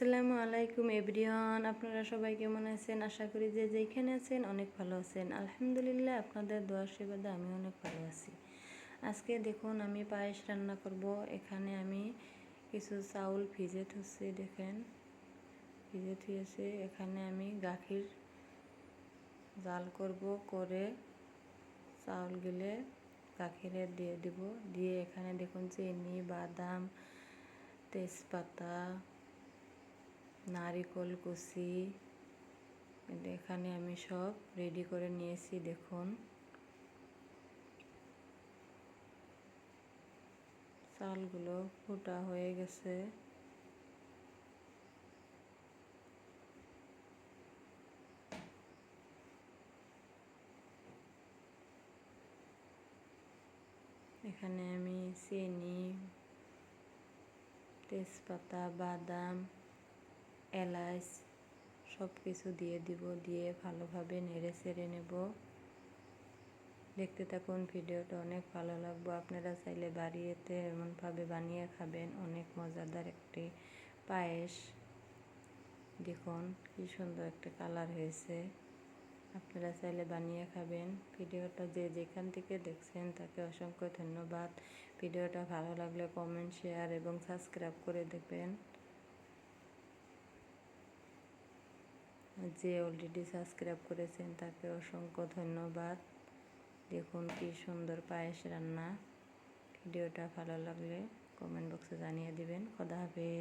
আসসালামু আলাইকুম এভরিওয়ান, আপনারা সবাই কেমন আছেন? আশা করি যে যেখানে আছেন অনেক ভালো আছেন। আলহামদুলিল্লাহ, আপনাদের দোয়ার সেবাদে আমি অনেক ভালো আছি। আজকে দেখুন, আমি পায়েস রান্না করব। এখানে আমি কিছু চাউল ভিজে থুছি দেখেন। ভিজে থুয়েছি এখানে আমি গাখির জাল করব, করে চাউল গিলে গাখিরে দিয়ে দিব। দিয়ে এখানে দেখুন, চিনি, বাদাম, তেজপাতা নারিকল, কুচি এখানে আমি সব রেডি করে নিয়েছি, দেখুন। চালগুলো ফুটা হয়ে গেছে। এখানে আমি চিনি, তেজপাতা, বাদাম এলাচ সব কিছু দিয়ে দিব, দিয়ে ভালোভাবে নেড়ে চেড়ে নেব। দেখতে থাকুন, ভিডিওটা অনেক ভালো লাগবে। আপনারা চাইলে বাড়িতে এমনভাবে বানিয়ে খাবেন, অনেক মজাদার একটি পায়েস। দেখুন, কি সুন্দর একটা কালার হয়েছে। আপনারা চাইলে বানিয়ে খাবেন। ভিডিওটা যে যেখান থেকে দেখছেন, তাকে অসংখ্য ধন্যবাদ। ভিডিওটা ভালো লাগলে কমেন্ট, শেয়ার এবং সাবস্ক্রাইব করে দেবেন যে অলরেডি সাবস্ক্রাইব করেছেন, তাকে অসংখ্য ধন্যবাদ। দেখুন কি সুন্দর পায়েস রান্না। ভিডিওটা ভালো লাগলে কমেন্ট বক্সে জানিয়ে দিবেন। খোদা হাফেজ।